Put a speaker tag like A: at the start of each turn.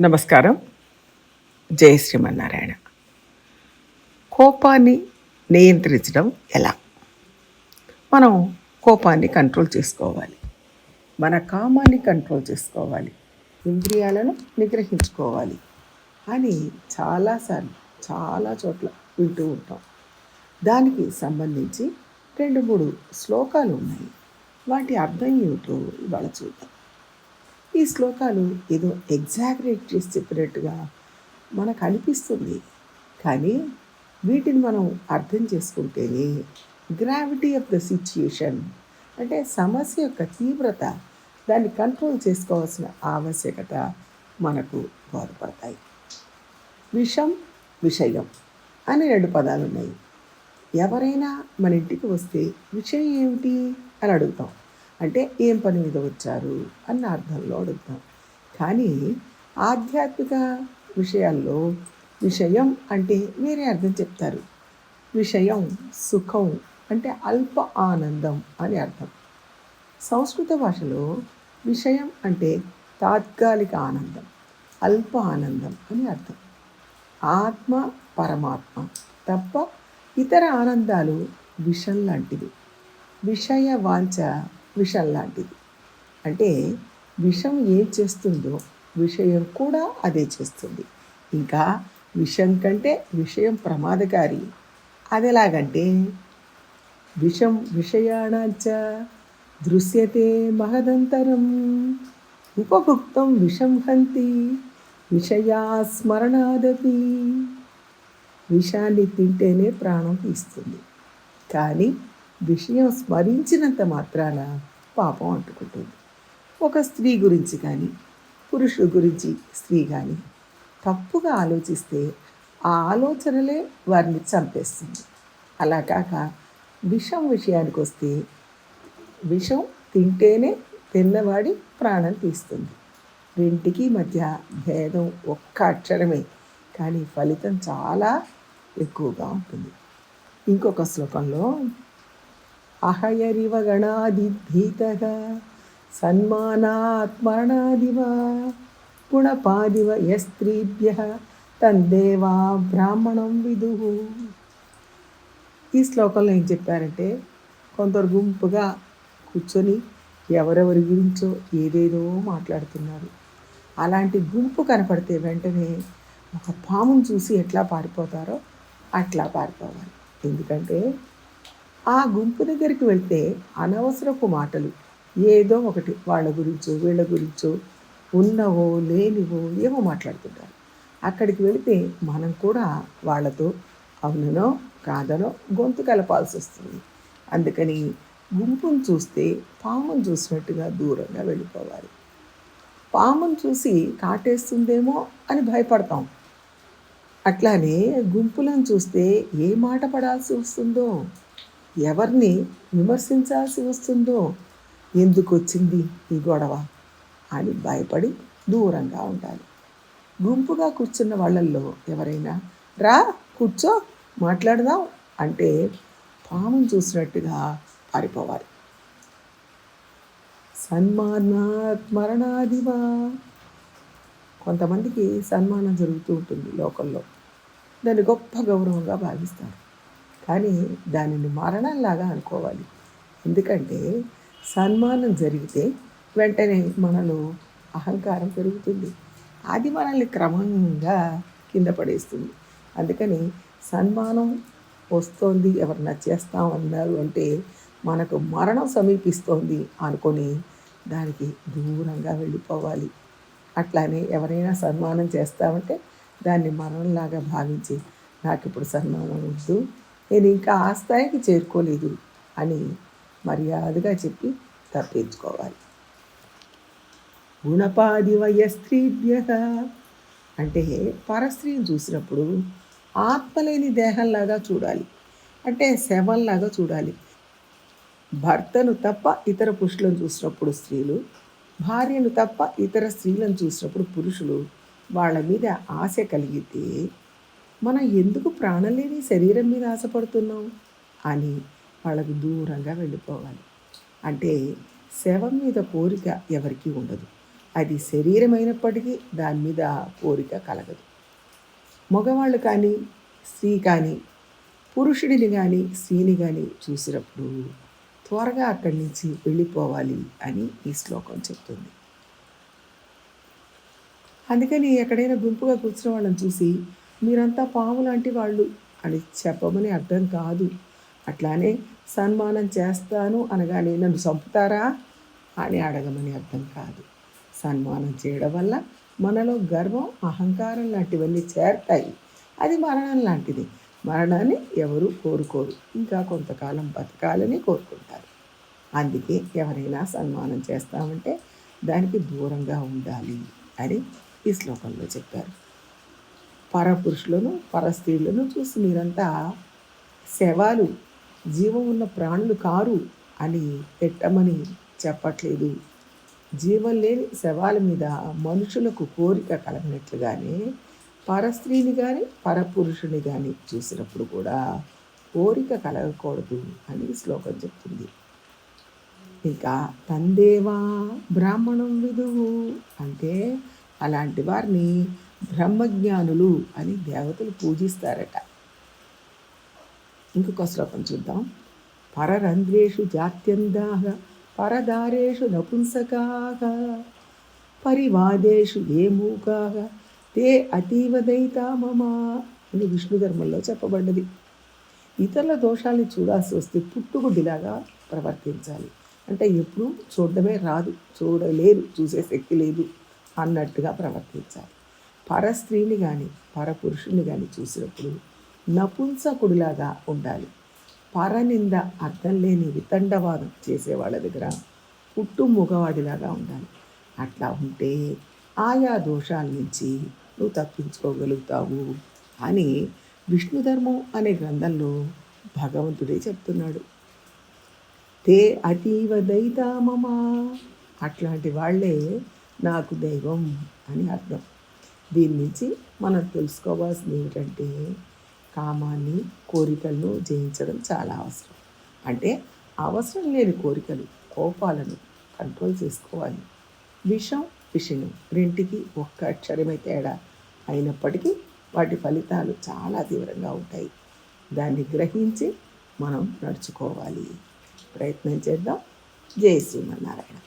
A: నమస్కారం. జై శ్రీమన్నారాయణ. కోపాన్ని నియంత్రించడం ఎలా? మనం కోపాన్ని కంట్రోల్ చేసుకోవాలి. మన కామాన్ని కంట్రోల్ చేసుకోవాలి. ఇంద్రియాలను నిగ్రహించుకోవాలి. అని చాలాసార్లు చాలా చోట్ల వింటూ ఉంటాం. దానికి సంబంధించి రెండు మూడు శ్లోకాలు ఉన్నాయి. వాటి అర్థం ఏమిటో ఇవాళ చూద్దాం. ఈ శ్లోకాలు ఏదో ఎగ్జాగరేట్ చేసి చెప్పినట్టుగా మనకు అనిపిస్తుంది. కానీ వీటిని మనం అర్థం చేసుకుంటేనే గ్రావిటీ ఆఫ్ ద సిచ్యుయేషన్ అంటే సమస్య యొక్క తీవ్రత దాన్ని కంట్రోల్ చేసుకోవాల్సిన ఆవశ్యకత మనకు బోధపడతాయి. విషం విషయం అని రెండు పదాలు ఉన్నాయి ఎవరైనా మన ఇంటికి వస్తే విషయం ఏమిటి అని అడుగుతాం. అంటే ఏం పని మీద వచ్చారు అన్న అర్థంలో అడుగుతాం. కానీ ఆధ్యాత్మిక విషయాల్లో విషయం అంటే వేరే అర్థం చెప్తారు. విషయం సుఖం అంటే అల్ప ఆనందం అని అర్థం. సంస్కృత భాషలో విషయం అంటే తాత్కాలిక ఆనందం అల్ప ఆనందం అని అర్థం. ఆత్మ పరమాత్మ తప్ప ఇతర ఆనందాలు విషం లాంటివి. విషయ వాంఛ విషం లాంటిది. అంటే విషం ఏం చేస్తుందో విషయం కూడా అదే చేస్తుంది. ఇంకా విషం కంటే విషయం ప్రమాదకారి. అది ఎలాగంటే విషం విషయాణాచ దృశ్యతే మహదంతరం. ఉపభుక్తం విషం హంతి విషయా స్మరణాదపి. విషాన్ని తింటేనే ప్రాణం తీస్తుంది. కానీ విషయం స్మరించినంత మాత్రాన పాపం అంటుకుంటుంది. ఒక స్త్రీ గురించి కానీ పురుషుడు గురించి స్త్రీ కానీ తప్పుగా ఆలోచిస్తే ఆ ఆలోచనలే వారిని చంపేస్తుంది. అలా కాక విషం విషయానికి వస్తే విషం తింటేనే తిన్నవాడి ప్రాణం తీస్తుంది. రెంటికి మధ్య భేదం ఒక్క అక్షరమే కానీ ఫలితం చాలా ఎక్కువగా ఉంటుంది. ఇంకొక శ్లోకంలో అహయరివ గణాదిభీత సన్మానాత్మరణాదివ గుణపాదివ యస్త్రీభ్య తందేవా బ్రాహ్మణం విదు. ఈ శ్లోకంలో ఏం చెప్పారంటే కొందరు గుంపుగా కూర్చొని ఎవరెవరి గురించో ఏదేదో మాట్లాడుతున్నారు. అలాంటి గుంపు కనపడితే వెంటనే ఒక పామును చూసి ఎట్లా పారిపోతారో అట్లా పారిపోవాలి. ఎందుకంటే ఆ గుంపు దగ్గరికి వెళ్తే అనవసరపు మాటలు. ఏదో ఒకటి వాళ్ళ గురించో వీళ్ళ గురించో ఉన్నవో లేనివో ఏమో మాట్లాడుతుంటారు అక్కడికి వెళితే మనం కూడా వాళ్ళతో అవుననో కాదనో గొంతు కలపాల్సి వస్తుంది. అందుకని గుంపును చూస్తే పామును చూసినట్టుగా దూరంగా వెళ్ళిపోవాలి. పామును చూసి కాటేస్తుందేమో అని భయపడతాం. అట్లానే గుంపులను చూస్తే ఏ మాట పడాల్సి వస్తుందో? ఎవరిని విమర్శించాల్సి వస్తుందో ఎందుకు వచ్చింది ఈ గొడవ అని భయపడి దూరంగా ఉండాలి. గుంపుగా కూర్చున్న వాళ్ళల్లో ఎవరైనా రా కూర్చో మాట్లాడదాం అంటే పామును చూసినట్టుగా పారిపోవాలి. సన్మానాత్ మరణాదివా. కొంతమందికి సన్మానం జరుగుతూ ఉంటుంది లోకల్లో. దాన్ని గొప్ప గౌరవంగా భావిస్తారు. కానీ దానిని మరణంలాగా అనుకోవాలి. ఎందుకంటే సన్మానం జరిగితే వెంటనే మనలో అహంకారం పెరుగుతుంది. అది మనల్ని క్రమంగా కింద పడేస్తుంది. అందుకని సన్మానం వస్తోంది ఎవరన్నా చేస్తామన్నారు అంటే మనకు మరణం సమీపిస్తోంది అనుకొని దానికి దూరంగా వెళ్ళిపోవాలి. అట్లానే ఎవరైనా సన్మానం చేస్తామంటే దాన్ని మరణంలాగా భావించి నాకు ఇప్పుడు సన్మానం వద్దు నేను ఇంకా ఆ స్థాయికి చేరుకోలేదు అని మర్యాదగా చెప్పి తప్పించుకోవాలి. గుణపాది వయస్త్రీభ్య అంటే పరస్త్రీని చూసినప్పుడు ఆత్మలేని దేహంలాగా చూడాలి. అంటే శవంలాగా చూడాలి. భర్తను తప్ప ఇతర పురుషులను చూసినప్పుడు స్త్రీలు భార్యను తప్ప ఇతర స్త్రీలను చూసినప్పుడు పురుషులు వాళ్ళ మీద ఆశ కలిగితే మనం ఎందుకు ప్రాణం లేని శరీరం మీద ఆశపడుతున్నాం? అని వాళ్ళకు దూరంగా వెళ్ళిపోవాలి. అంటే శవం మీద కోరిక ఎవరికీ ఉండదు. అది శరీరమైనప్పటికీ దాని మీద కోరిక కలగదు. మగవాళ్ళు కానీ స్త్రీ కానీ పురుషుడిని కానీ స్త్రీని కానీ చూసినప్పుడు త్వరగా అక్కడి నుంచి వెళ్ళిపోవాలి అని ఈ శ్లోకం చెప్తుంది. అందుకని ఎక్కడైనా గుంపుగా కూర్చున్న వాళ్ళని చూసి మీరంతా పాము లాంటి వాళ్ళు అని చెప్పమని అర్థం కాదు. అట్లానే సన్మానం చేస్తాను అనగానే నన్ను చంపుతారా అని అడగమని అర్థం కాదు. సన్మానం చేయడం వల్ల మనలో గర్వం అహంకారం లాంటివన్నీ చేరతాయి. అది మరణం లాంటిది. మరణాన్ని ఎవరు కోరుకోరు. ఇంకా కొంతకాలం బతకాలని కోరుకుంటారు. అందుకే ఎవరైనా సన్మానం చేస్తామంటే దానికి దూరంగా ఉండాలి అని ఈ శ్లోకంలో చెప్పారు. పరపురుషులను పరస్త్రీలను చూసి మీరంతా శవాలు జీవం ఉన్న ప్రాణులు కారు అని పెట్టమని చెప్పట్లేదు. జీవం లేని శవాల మీద మనుషులకు కోరిక కలగినట్లుగానే పరస్త్రీని కానీ పరపురుషుని కానీ చూసినప్పుడు కూడా కోరిక కలగకూడదు అని శ్లోకం చెప్తుంది. ఇంకా తందేవా బ్రాహ్మణం విధువు అంటే అలాంటి వారిని బ్రహ్మజ్ఞానులు అని దేవతలు పూజిస్తారట. ఇంకొక శ్లోకం చూద్దాం. పరరంధ్రేషు జాత్యందాహ పరదారేషు నపుంసకాహ పరివాదేషు ఏ మూకాహ తే అతీవ దైతామమా అని విష్ణు ధర్మంలో చెప్పబడ్డది. ఇతరుల దోషాల్ని చూడాల్సి వస్తే పుట్టుగుడ్డిలాగా ప్రవర్తించాలి. అంటే ఎప్పుడూ చూడడమే రాదు చూడలేదు చూసే శక్తి లేదు అన్నట్టుగా ప్రవర్తించాలి. పరస్త్రీని కానీ పరపురుషుని కానీ చూసినప్పుడు నపుంసకుడిలాగా ఉండాలి. పరనింద అర్థం లేని వితండవాదం చేసే వాళ్ళ దగ్గర పుట్టు మగవాడిలాగా ఉండాలి. అట్లా ఉంటే ఆయా దోషాల నుంచి నువ్వు తప్పించుకోగలుగుతావు అని విష్ణుధర్మం అనే గ్రంథంలో భగవంతుడే చెప్తున్నాడు. తే అతీవ దైతామమా. అట్లాంటి వాళ్ళే నాకు దైవం అని అర్థం. దీని నుంచి మనం తెలుసుకోవాల్సింది ఏంటంటే కామాన్ని కోరికలను జయించడం చాలా అవసరం. అంటే అవసరం లేని కోరికలు కోపాలను కంట్రోల్ చేసుకోవాలి. విషం విషయం రెంటికి ఒక్క అక్షరమే తేడా అయినప్పటికీ వాటి ఫలితాలు చాలా తీవ్రంగా ఉంటాయి. దాన్ని గ్రహించి మనం నడుచుకోవాలి. ప్రయత్నం చేద్దాం. జై శ్రీమన్నారాయణ.